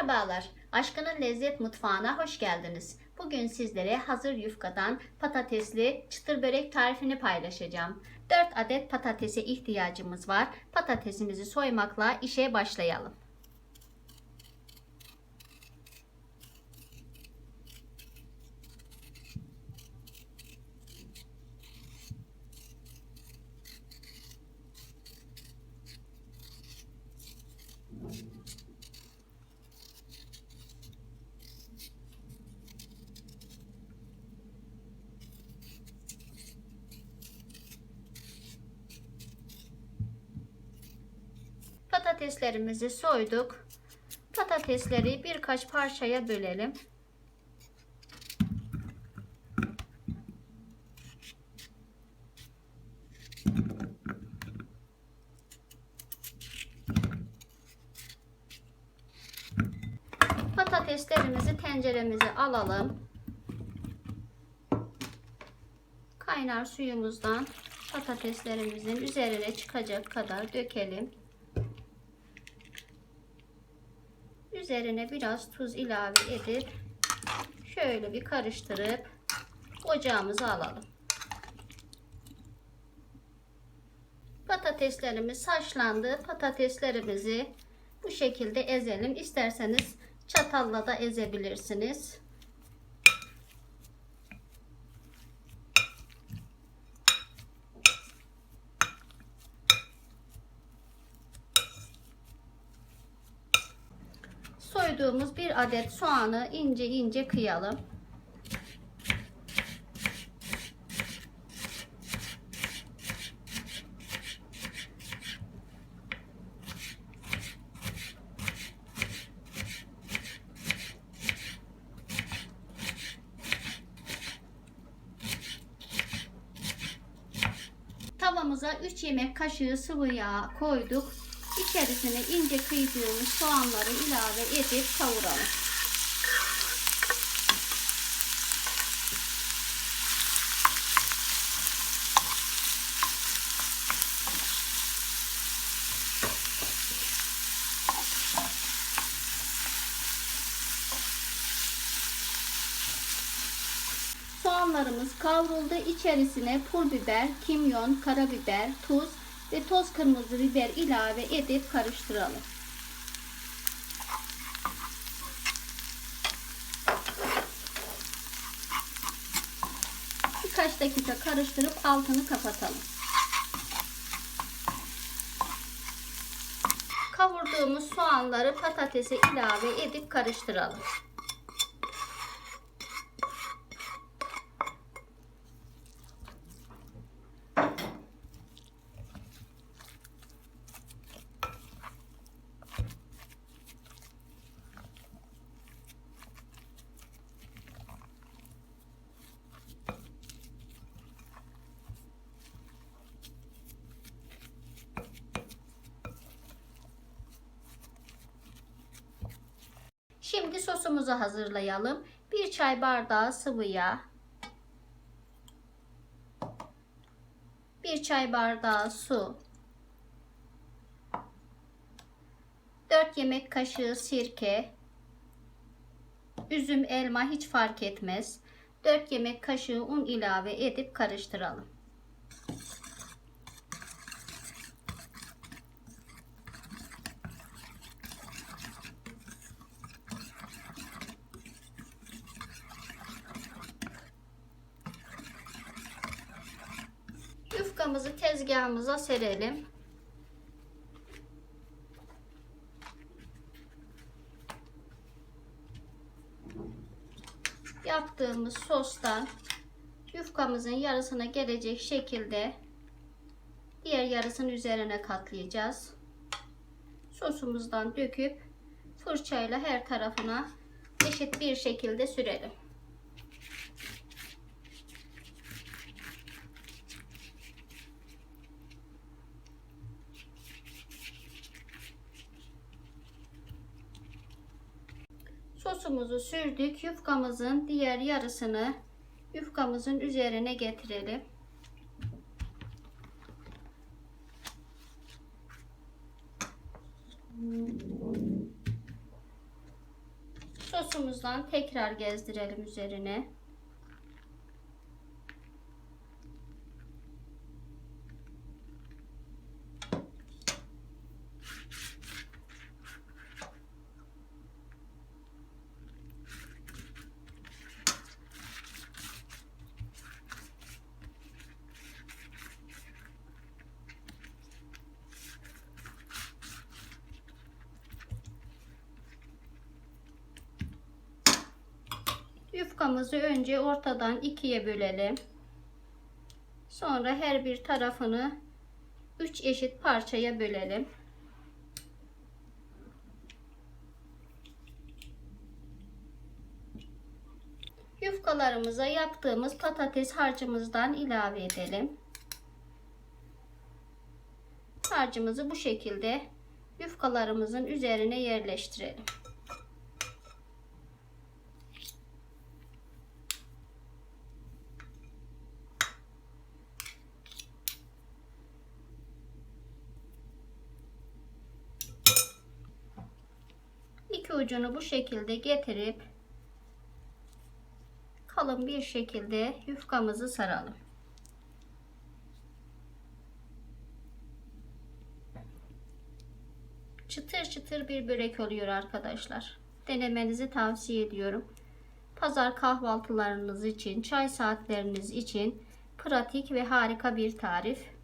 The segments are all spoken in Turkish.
Gülşen Lezzet Mutfağı'na hoş geldiniz. Bugün sizlere hazır yufkadan patatesli çıtır börek tarifini paylaşacağım. 4 adet patatese ihtiyacımız var. Patatesimizi soymakla işe başlayalım. Patateslerimizi soyduk. Patatesleri birkaç parçaya bölelim. Patateslerimizi tenceremize alalım. Kaynar suyumuzdan patateslerimizin üzerine çıkacak kadar dökelim. Üzerine biraz tuz ilave edip şöyle bir karıştırıp ocağımıza alalım. Patateslerimiz haşlandı. Patateslerimizi bu şekilde ezelim. İsterseniz çatalla da ezebilirsiniz. Soyduğumuz bir adet soğanı ince ince kıyalım. Tavamıza 3 yemek kaşığı sıvı yağ koyduk. İçerisine ince kıydığımız soğanları ilave edip kavuralım. Soğanlarımız kavruldu. İçerisine pul biber, kimyon, karabiber, tuz ve toz kırmızı biber ilave edip karıştıralım. Birkaç dakika karıştırıp altını kapatalım. Kavurduğumuz soğanları patatese ilave edip karıştıralım. Şimdi sosumuzu hazırlayalım. 1 çay bardağı sıvı yağ. 1 çay bardağı su. 4 yemek kaşığı sirke. Üzüm, elma hiç fark etmez. 4 yemek kaşığı un ilave edip karıştıralım. Yufkamızı tezgahımıza serelim. Yaptığımız sostan yufkamızın yarısına gelecek şekilde diğer yarısının üzerine katlayacağız. Sosumuzdan döküp fırçayla her tarafına eşit bir şekilde sürelim. Sosumuzu sürdük. Yufkamızın diğer yarısını yufkamızın üzerine getirelim. Sosumuzdan tekrar gezdirelim üzerine. Yufkamızı önce ortadan ikiye bölelim. Sonra her bir tarafını 3 eşit parçaya bölelim. Yufkalarımıza yaptığımız patates harcımızdan ilave edelim. Harcımızı bu şekilde yufkalarımızın üzerine yerleştirelim. Ucunu bu şekilde getirip kalın bir şekilde yufkamızı saralım. Çıtır çıtır bir börek oluyor arkadaşlar. Denemenizi tavsiye ediyorum. Pazar kahvaltılarınız için, çay saatleriniz için pratik ve harika bir tarif.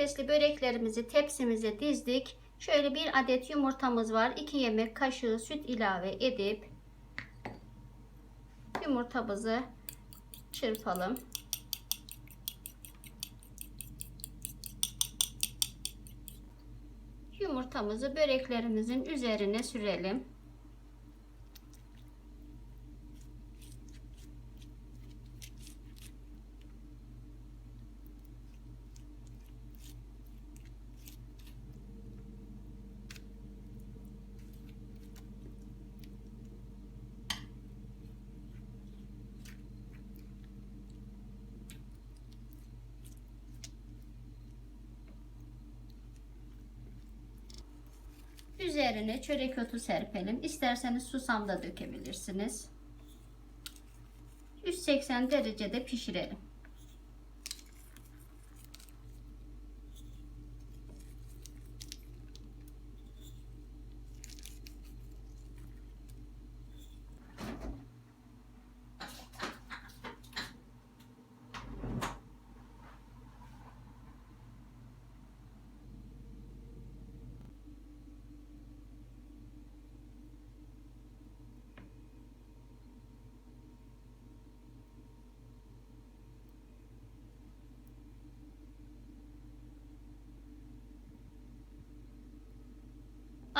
Patatesli böreklerimizi tepsimize dizdik. Şöyle bir adet yumurtamız var. 2 yemek kaşığı süt ilave edip yumurtamızı çırpalım. Yumurtamızı böreklerimizin üzerine sürelim. Üzerine çörek otu serpelim. İsterseniz susam da dökebilirsiniz. 180 derecede pişirelim.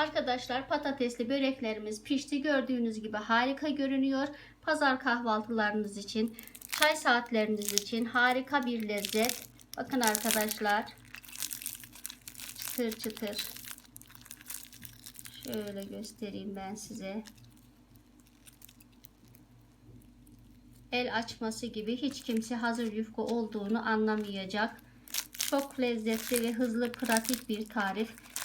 Arkadaşlar patatesli böreklerimiz pişti. Gördüğünüz gibi harika görünüyor. Pazar kahvaltılarınız için, çay saatleriniz için harika bir lezzet. Bakın arkadaşlar. Çıtır çıtır. Şöyle göstereyim ben size. El açması gibi hiç kimse hazır yufka olduğunu anlamayacak. Çok lezzetli ve hızlı pratik bir tarif.